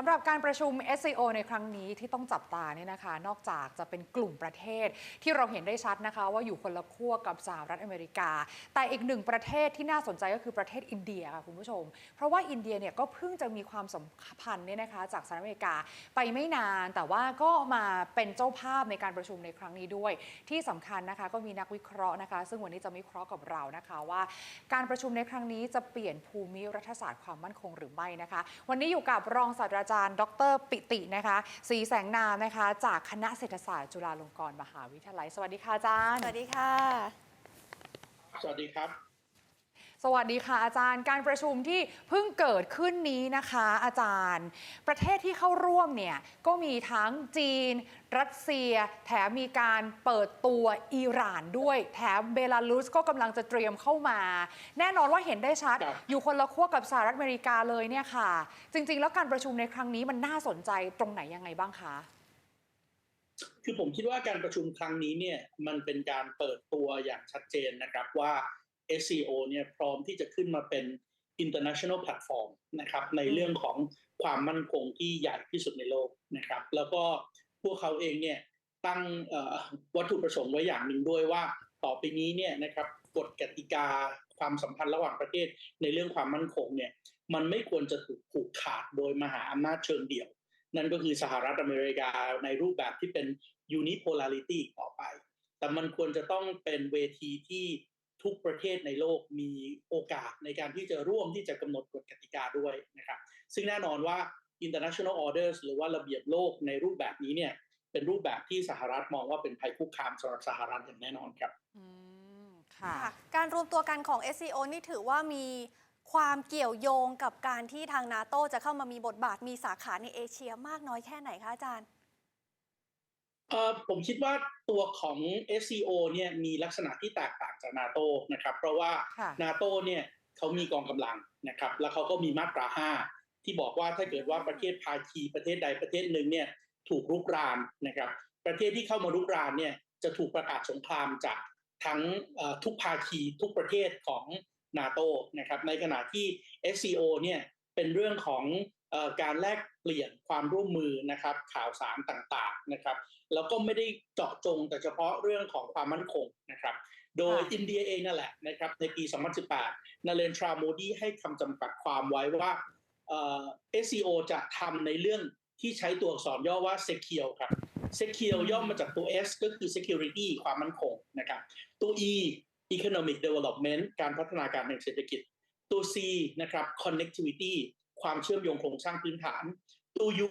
สำหรับการประชุม SCO ในครั้งนี้ที่ต้องจับตาเนี่ยนะคะ นอกจากจะเป็นกลุ่มประเทศที่เราเห็นได้ชัดนะคะ ว่าอยู่คนละขั้วกับสหรัฐอเมริกา แต่อีกหนึ่งประเทศที่น่าสนใจก็คือประเทศอินเดียค่ะคุณผู้ชม เพราะว่าอินเดียเนี่ยก็เพิ่งจะมีความสัมพันธ์เนี่ยนะคะจากสหรัฐอเมริกาไปไม่นาน แต่ว่าก็มาเป็นเจ้าภาพในการประชุมในครั้งนี้ด้วย ที่สำคัญนะคะก็มีนักวิเคราะห์นะคะ ซึ่งวันนี้จะวิเคราะห์กับเรานะคะว่า การประชุมในครั้งนี้จะเปลี่ยนภูมิรัฐศาสตร์ความมั่นคงหรือไม่นะคะ วันนี้อยู่กับรองศาสตราจารย์ ดร ปิตินะคะศรีแสงนามนะคะ จากคณะเศรษฐศาสตร์จุฬาลงกรณ์มหาวิทยาลัย สวัสดีค่ะอาจารย์ สวัสดีค่ะ สวัสดีครับ สวัสดีค่ะอาจารย์การประชุมที่เพิ่งเกิดขึ้นนี้นะคะ อาจารย์ ประเทศที่เข้าร่วมเนี่ยก็มีทั้งจีน รัสเซีย แถมมีการเปิดตัวอิหร่านด้วย แถมเบลารุสก็กำลังจะเตรียมเข้ามา แน่นอนว่าเห็นได้ชัดครับอยู่คนละขั้วกับสหรัฐอเมริกาเลยเนี่ยค่ะ จริง ๆ แล้วการประชุมในครั้งนี้มันน่าสนใจตรงไหนยังไงบ้างคะคือผมคิดว่าการประชุมครั้งนี้เนี่ยมันเป็นการเปิดตัวอย่างชัดเจนนะครับว่า SCO เนี่ยพร้อมที่จะขึ้นมาเป็น international platform นะครับในเรื่องของความมั่นคงที่ใหญ่ที่สุดในโลกนะครับ แล้วก็พวกเขาเองเนี่ยตั้งเอ่อวัตถุประสงค์ไว้อย่างหนึ่งด้วยว่าต่อไปนี้เนี่ยนะครับกฎกติกาความสัมพันธ์ระหว่างประเทศในเรื่องความมั่นคงเนี่ยมันไม่ควรจะถูกผูกขาดโดยมหาอำนาจเชิงเดี่ยว นั่นก็คือสหรัฐอเมริกาในรูปแบบที่เป็น unipolarity ต่อไป แต่มันควรจะต้องเป็นเวทีที่ ทุกประเทศในโลกมีโอกาสในการที่จะร่วมที่จะกำหนดกฎกติกาด้วยนะครับซึ่งแน่นอนว่า international orders หรือว่าระเบียบโลกในรูปแบบนี้เนี่ยเป็นรูปแบบที่สหรัฐมองว่าเป็นภัยคุกคามสำหรับสหรัฐอย่างแน่นอนครับอืมค่ะค่ะการรวมตัวกันของ SCO นี่ถือว่ามีความเกี่ยวโยงกับการที่ทางนาโตจะเข้ามามีบทบาทมีสาขาในเอเชียมากน้อยแค่ไหนคะอาจารย์ เอ่อผมคิดว่าตัวของ SCO เนี่ยมีลักษณะที่แตกต่างจากนาโตนะครับ เพราะว่าค่ะนาโตเนี่ยเขามีกองกำลังนะครับ แล้วเขาก็มีมาตรา 5 ที่บอกว่าถ้าเกิดว่าประเทศภาคีประเทศใดประเทศหนึ่งเนี่ยถูกรุกรานนะครับ ประเทศที่เข้ามารุกรานเนี่ยจะถูกประกาศสงครามจากทั้งเอ่อทุกภาคีทุกประเทศของนาโตนะครับในขณะที่ SCO เนี่ยเป็นเรื่องของเอ่อ การแลกเปลี่ยนความร่วมมือนะครับข่าวสารต่างๆนะครับ แล้วก็ไม่ได้เจาะจงแต่เฉพาะเรื่องของความมั่นคงนะครับ โดยอินเดียเองนั่นแหละนะครับในปี 2018นาเรนทราโมดีให้คำจำกัดความไว้ว่าเอ SCO จะทำในเรื่องที่ใช้ตัวอักษรย่อว่า secure ครับ secure ย่อมาจากตัว S ก็คือ security ความมั่นคงนะครับตัว E economic development การพัฒนาการทางเศรษฐกิจตัว C นะครับ connectivity ความเชื่อมโยงโครงสร้างพื้นฐานตัว U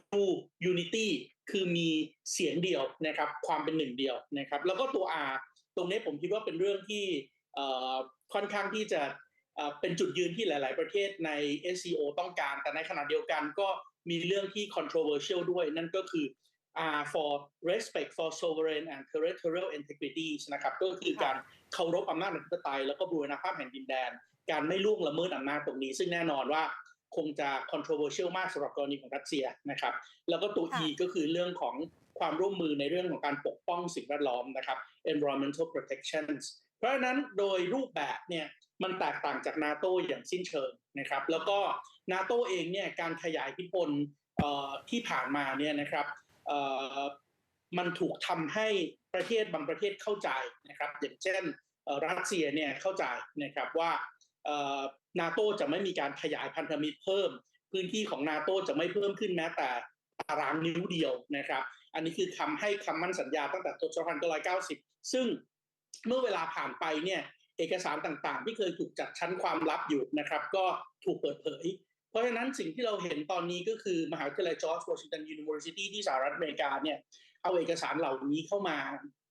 unity คือมีเสียงเดียวนะครับความเป็นหนึ่งเดียวนะครับแล้วก็ตัว R ตรงนี้ผมคิดว่าเป็นเรื่องที่เอ่อค่อนข้างที่จะเอ่อเป็นจุดยืนที่หลาย ๆ ประเทศใน SCO ต้องการ แต่ในขณะเดียวกันก็มีเรื่องที่ controversial ด้วย นั่นก็คือ R for respect for sovereign and territorial integrities นะครับก็คือการเคารพอำนาจอธิปไตยแล้วก็บูรณภาพแห่งดินแดน การไม่ล่วงละเมิดอำนาจตรงนี้ ซึ่งแน่นอนว่า คงจะ controversial มากสำหรับกรณีของรัสเซียนะครับ แล้วก็ตัว E ค่ะก็คือเรื่องของความร่วมมือในเรื่องของการปกป้องสิ่งแวดล้อมนะครับ environmental protections เพราะฉะนั้นโดยรูปแบบเนี่ยมันแตกต่างจากนาโตอย่างสิ้นเชิงนะครับ แล้วก็นาโตเองเนี่ยการขยายอิทธิพลเอ่อที่ผ่านมาเนี่ยนะครับเอ่อมันถูกทำให้ประเทศบางประเทศเข้าใจนะครับ อย่างเช่นเอ่อรัสเซียเนี่ยเข้าใจนะครับว่าเอ่อ นาโตจะไม่มีการขยายพันธมิตรเพิ่ม พื้นที่ของนาโตจะไม่เพิ่มขึ้นแม้แต่ตารางนิ้วเดียวนะครับ อันนี้คือคำให้คำมั่นสัญญาตั้งแต่ต้น1990 ซึ่งเมื่อเวลาผ่านไปเนี่ยเอกสารต่างๆ ที่เคยถูกจัดชั้นความลับอยู่นะครับ ก็ถูกเปิดเผย เพราะฉะนั้นสิ่งที่เราเห็นตอนนี้ก็คือมหาวิทยาลัยจอร์จวอชิงตันยูนิเวอร์ซิตี้ที่สหรัฐอเมริกาเนี่ยเอาเอกสารเหล่านี้เข้ามา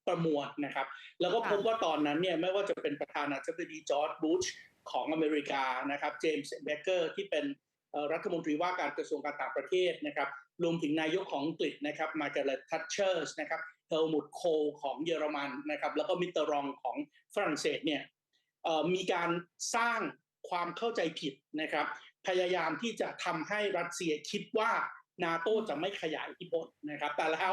ประมวลนะครับ แล้วก็พบว่าตอนนั้นเนี่ยไม่ว่าจะเป็นประธานาธิบดีจอร์จบุช ของอเมริกานะครับเจมส์เบเกอร์ที่เป็นรัฐมนตรีว่าการกระทรวงการต่างประเทศนะครับรวมถึงนายกของอังกฤษนะครับมาการ์เล็ตทัชเชอร์สนะครับเฮลมุตโคของเยอรมันนะครับแล้วก็มิตรองของฝรั่งเศสเนี่ยมีการสร้างความเข้าใจผิดนะครับ พยายามที่จะทำให้รัสเซียคิดว่านาโตจะไม่ขยายอิทธิพลนะครับ แต่แล้ว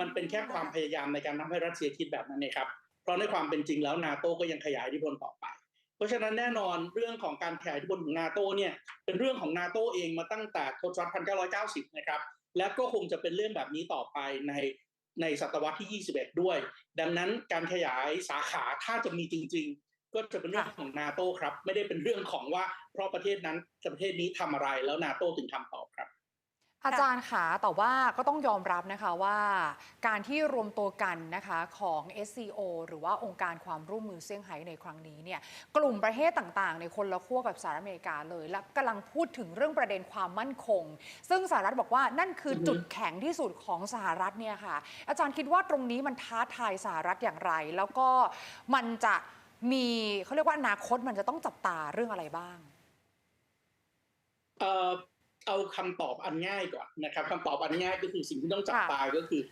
มันเป็นแค่ความพยายามในการทำให้รัสเซียคิดแบบนั้นเองครับ เพราะในความเป็นจริงแล้วนาโตก็ยังขยายอิทธิพลต่อไป เพราะฉะนั้นแน่นอนเรื่องของการขยายอิทธิพลของนาโตเนี่ยเป็นเรื่องของนาโตเองมาตั้งแต่ทศวรรษ1990 นะครับ และก็คงจะเป็นเรื่องแบบนี้ต่อไปในในศตวรรษที่ 21 ด้วย ดังนั้นการขยายสาขาถ้าจะมีจริง ๆ ก็จะเป็นเรื่องของนาโตครับ ไม่ได้เป็นเรื่องของว่าเพราะประเทศนั้นประเทศนี้ทำอะไรแล้วนาโตถึงทำต่อครับ อาจารย์คะแต่ว่าก็ต้องยอมรับนะคะว่า การที่รวมตัวกันนะคะของ SCO หรือว่าองค์การความร่วมมือเซี่ยงไฮ้ในครั้งนี้เนี่ยกลุ่มประเทศต่างๆ ในคนละขั้วกับสหรัฐอเมริกาเลย และกำลังพูดถึงเรื่องประเด็นความมั่นคง ซึ่งสหรัฐบอกว่านั่นคือจุดแข็งที่สุดของสหรัฐเนี่ยค่ะ อาจารย์คิดว่าตรงนี้มันท้าทายสหรัฐอย่างไร แล้วก็มันจะมีเขาเรียกว่าอนาคตมันจะต้องจับตาเรื่องอะไรบ้าง เอ่อเอาคำตอบอันง่ายก่อนนะครับคำตอบอันง่ายก็คือสิ่งที่ต้องจับค่ะตาก็คือ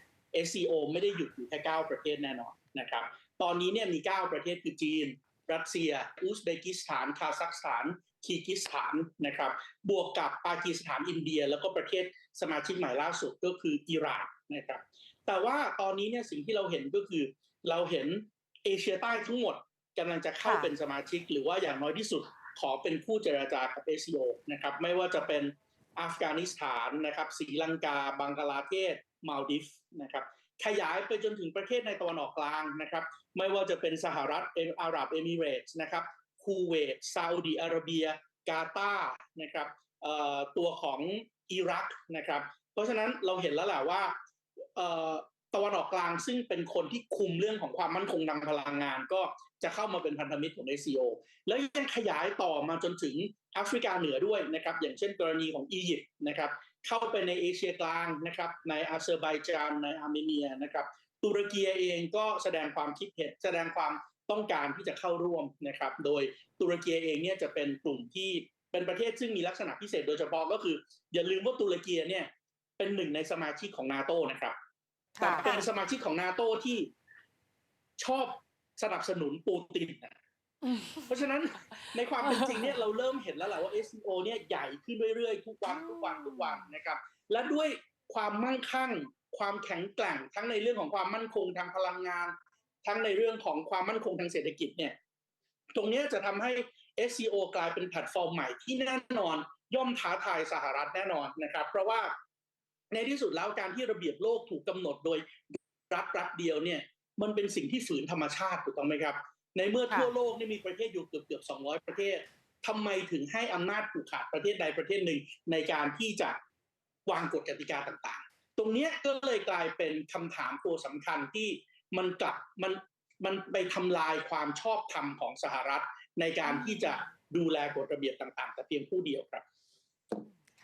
SCO ไม่ได้หยุดอยู่แค่ 9 ประเทศแน่นอนนะครับ ตอนนี้เนี่ยมี 9 ประเทศคือจีน รัสเซีย อุซเบกิสถาน คาซัคสถาน คีร์กิสถานนะครับ บวกกับปากีสถานอินเดีย แล้วก็ประเทศสมาชิกใหม่ล่าสุดก็คืออิหร่านนะครับ แต่ว่าตอนนี้เนี่ยสิ่งที่เราเห็นก็คือ เราเห็นเอเชียใต้ทั้งหมดกำลังจะเข้าค่ะเป็นสมาชิก หรือว่าอย่างน้อยที่สุดขอเป็นผู้เจรจากับ SCO นะครับไม่ว่าจะเป็น อัฟกานิสถานนะครับศรีลังกา บังกลาเทศมาลดิฟนะครับขยายไปจนถึงประเทศในตะวันออกกลางนะครับ ไม่ว่าจะเป็นสหรัฐเอมิอาหรับเอมิเรตส์นะครับคูเวตซาอุดีอาระเบีย กาตาร์นะครับตัวของอิรักนะครับ เพราะฉะนั้นเราเห็นแล้วแหละว่า ตะวันออกกลางซึ่งเป็นคนที่คุมเรื่องของความมั่นคงทางพลังงาน ก็จะเข้ามาเป็นพันธมิตรของ ACO แล้วยังขยายต่อมาจนถึงแอฟริกาเหนือด้วยนะครับ อย่างเช่นกรณีของอียิปต์นะครับเข้าไปในเอเชียกลางนะครับในอาเซอร์ไบจานในอาร์เมเนียนะครับตุรกีเองก็แสดงความคิดเห็นแสดงความต้องการที่จะเข้าร่วมนะครับ โดยตุรกีเองเนี่ยจะเป็นกลุ่มที่เป็นประเทศซึ่งมีลักษณะพิเศษโดยเฉพาะก็คือ อย่าลืมว่าตุรกีเนี่ยเป็นหนึ่งในสมาชิกของนาโตนะครับ แต่ค่ะเป็นสมาชิกของนาโตที่ชอบสนับสนุนปูตินนะเพราะฉะนั้นในความเป็นจริงเนี่ยเราเริ่มเห็นแล้วแหละว่า SCO เนี่ยใหญ่ขึ้นเรื่อยๆ ทุกวันทุกวันทุกวันนะครับ และด้วยความมั่งคั่ง ความแข็งแกร่ง ทั้งในเรื่องของความมั่นคงทางพลังงาน ทั้งในเรื่องของความมั่นคงทางเศรษฐกิจเนี่ย ตรงเนี้ยจะทำให้ SCO กลายเป็นแพลตฟอร์มใหม่ที่แน่นอนย่อมท้าทายสหรัฐแน่นอนนะครับ เพราะว่า ในที่สุดแล้วการที่ระเบียบโลกถูกกำหนดโดยรัฐรัฐเดียวเนี่ย มันเป็นสิ่งที่ฝืนธรรมชาติถูกต้องไหมครับ ในเมื่อค่ะทั่วโลกนี่มีประเทศอยู่เกือบเกือบ200ประเทศทำไมถึงให้อำนาจผูกขาดประเทศใดประเทศหนึ่งในการที่จะวางกฎกติกาต่างๆ ตรงเนี้ยก็เลยกลายเป็นคำถามตัวสำคัญที่มันกลับมันมันไปทำลายความชอบธรรมของสหรัฐในการที่จะดูแลกฎระเบียบต่างๆ แต่เพียงผู้เดียวครับ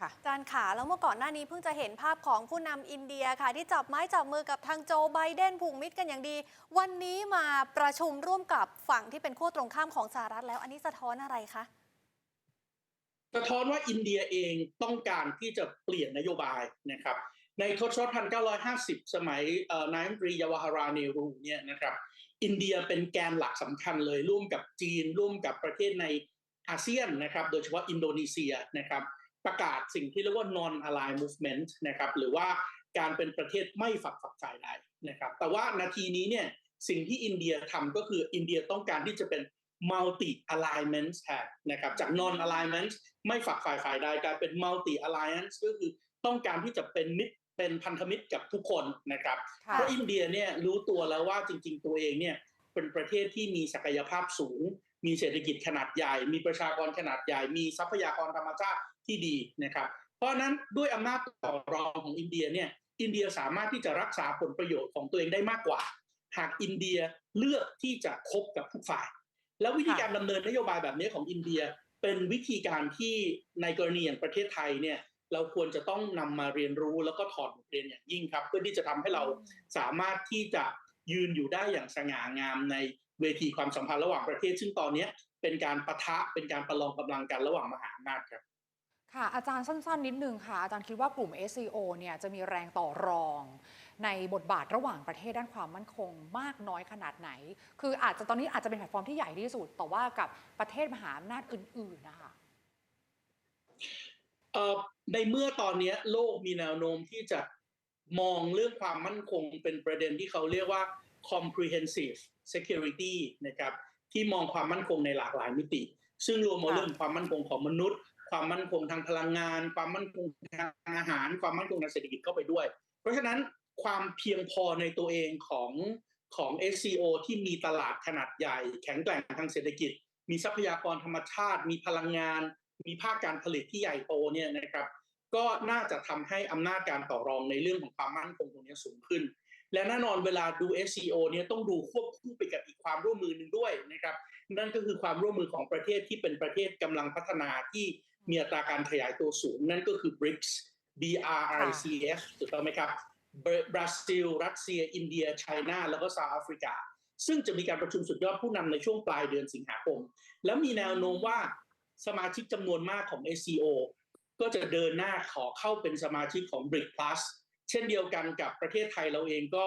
ค่ะอาจารย์ขาแล้วเมื่อก่อนหน้านี้เพิ่งจะเห็นภาพของผู้นำอินเดียค่ะ ที่จับไม้จับมือกับทางโจไบเดนผูกมิตรกันอย่างดี วันนี้มาประชุมร่วมกับฝั่งที่เป็นขั้วตรงข้ามของสหรัฐแล้ว อันนี้สะท้อนอะไรคะสะท้อนว่าอินเดียเองต้องการที่จะเปลี่ยนนโยบายนะครับในทศวรรษ 1950 สมัยเอ่อนายกรัฐมนตรียาวาฮาราเนรูเนี่ยนะครับอินเดียเป็นแกนหลักสำคัญเลยร่วมกับจีนร่วมกับประเทศในอาเซียนนะครับ โดยเฉพาะอินโดนีเซียนะครับ ประกาศสิ่งที่เรียกว่า non aligned movement นะครับหรือว่าการเป็นประเทศไม่ฝักฝักฝ่ายใดนะครับ แต่ว่านาทีนี้เนี่ยสิ่งที่อินเดียทำก็คืออินเดียต้องการที่จะเป็น multi alignment แทนนะครับจาก non alignment ไม่ฝักฝ่ายฝ่ายใดกลายเป็น multi alliance ก็คือต้องการที่จะเป็นมิตรเป็นพันธมิตรกับทุกคนนะครับค่ะเพราะอินเดียเนี่ยรู้ตัวแล้วว่าจริง ๆ ตัวเองเนี่ยเป็นประเทศที่มีศักยภาพสูง มีเศรษฐกิจขนาดใหญ่ มีประชากรขนาดใหญ่ มีทรัพยากรธรรมชาติ ที่ดีนะครับ เพราะนั้นด้วยอำนาจต่อรองของอินเดียเนี่ยอินเดียสามารถที่จะรักษาผลประโยชน์ของตัวเองได้มากกว่า หากอินเดียเลือกที่จะคบกับทุกฝ่าย แล้ววิธีการดำเนินนโยบายแบบนี้ของอินเดียเป็นวิธีการที่ในกรณีอย่างประเทศไทยเนี่ยเราควรจะต้องนำมาเรียนรู้แล้วก็ถอดบทเรียนอย่างยิ่งครับ เพื่อที่จะทำให้เราสามารถที่จะยืนอยู่ได้อย่างสง่างามในเวทีความสัมพันธ์ระหว่างประเทศ ซึ่งตอนนี้เป็นการปะทะเป็นการประลองกำลังกันระหว่างมหาอำนาจครับ ค่ะอาจารย์สั้นๆ นิดนึงค่ะ อาจารย์คิดว่ากลุ่ม SCO เนี่ยจะมีแรงต่อรอง ในบทบาทระหว่างประเทศด้านความมั่นคงมากน้อยขนาดไหน คืออาจจะตอนนี้อาจจะเป็นแพลตฟอร์มที่ใหญ่ที่สุด แต่ว่ากับประเทศมหาอำนาจอื่น ๆ นะคะเอ่อในเมื่อตอนเนี้ยโลกมีแนวโน้มที่จะมองเรื่องความมั่นคงเป็นประเด็นที่เขาเรียกว่า comprehensive security นะครับที่มองความมั่นคงในหลากหลายมิติ ซึ่งรวมเอาค่ะเรื่องความมั่นคงของมนุษย์ ความมั่นคงทางพลังงาน ความมั่นคงทางอาหาร ความมั่นคงทางเศรษฐกิจเข้าไปด้วย เพราะฉะนั้นความเพียงพอในตัวเองของของ SCO ที่มีตลาดขนาดใหญ่ แข็งแกร่งทางเศรษฐกิจ มีทรัพยากรธรรมชาติ มีพลังงาน มีภาคการผลิตที่ใหญ่โตเนี่ยนะครับก็น่าจะทำให้อำนาจการต่อรองในเรื่องของความมั่นคงตรงนี้สูงขึ้น และแน่นอนเวลาดู SCO เนี่ยต้องดูควบคู่ไปกับอีกความร่วมมือหนึ่งด้วยนะครับ นั่นก็คือความร่วมมือของประเทศที่เป็นประเทศกำลังพัฒนาที่ มีอัตราการขยายตัวสูงนั่นก็คือ BRICS BRICS ถูกต้องไหมครับบราซิล รัสเซีย อินเดียไชน่าแล้วก็เซาท์แอฟริกา ซึ่งจะมีการประชุมสุดยอดผู้นำในช่วงปลายเดือนสิงหาคม แล้วมีแนวโน้มว่าสมาชิกจำนวนมากของ SCO ก็จะเดินหน้าขอเข้าเป็นสมาชิกของ BRIC Plus เช่นเดียวกันกับประเทศไทยเราเองก็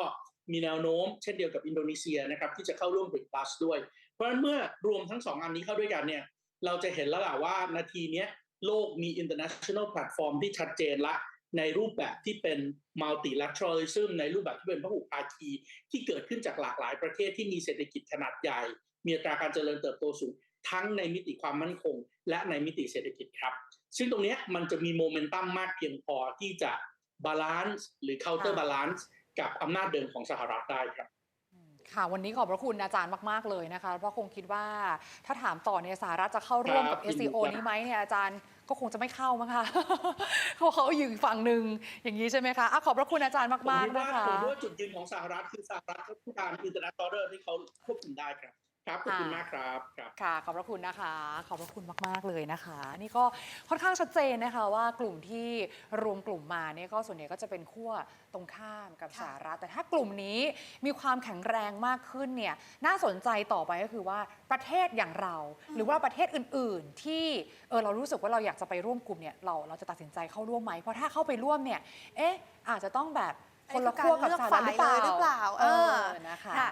มีแนวโน้ม เช่นเดียวกับอินโดนีเซียนะครับที่จะเข้าร่วม BRIC Plus ด้วย เพราะฉะนั้นเมื่อรวมทั้งสองอันนี้เข้าด้วยกันเนี่ยเราจะเห็นแล้วล่ะว่านาทีนี้ โลกมี international platform ที่ชัดเจนละ ในรูปแบบที่เป็น multilateralism ในรูปแบบที่เป็นพหุภาคี ที่เกิดขึ้นจากหลากหลายประเทศที่มีเศรษฐกิจขนาดใหญ่ มีอัตราการเจริญเติบโตสูง ทั้งในมิติความมั่นคง และในมิติเศรษฐกิจครับ ซึ่งตรงนี้มันจะมีโมเมนตัมมากเพียงพอที่จะบาลานซ์หรือ counter balance กับอำนาจเดิมของสหรัฐได้ครับ ค่ะ วันนี้ขอบพระคุณอาจารย์มาก ๆ เลยนะคะ เพราะคงคิดว่าถ้าถามต่อเนี่ยสหรัฐจะเข้าร่วมกับครับ SCO ยินดีครับนี้ไหมเนี่ยอาจารย์ก็คงจะไม่เข้ามั้งคะเพราะเขาอยู่อีกฝั่งหนึ่งอย่างนี้ใช่ไหมคะอะขอบพระคุณอาจารย์ผมมากคิดๆว่านะคะผมคิดว่าจุดยืนของสหรัฐคือสหรัฐต้องการ international order ที่เขาควบคุมได้ครับ ครับขอบคุณค่ะมากครับครับค่ะขอบพระคุณนะคะ ขอบพระคุณมาก ๆ เลยนะคะ นี่ก็ค่อนข้างชัดเจนนะคะว่ากลุ่มที่รวมกลุ่มมาเนี่ยก็ส่วนใหญ่ก็จะเป็นขั้วตรงข้ามกับค่ะสหรัฐแต่ถ้ากลุ่มนี้มีความแข็งแรงมากขึ้นเนี่ยน่าสนใจต่อไปก็คือว่าประเทศอย่างเรา หรือว่าประเทศอื่น ๆ ที่เออเรารู้สึกว่าเราอยากจะไปร่วมกลุ่มเนี่ยเราเราจะตัดสินใจเข้าร่วมไหมเพราะถ้าเข้าไปร่วมเนี่ยเอ๊ะอาจจะต้องแบบคนละขั้วกับสหรัฐหรือเปล่าเลือกฝ่ายเลยหรือเปล่าเอเอออนะคะค่ะ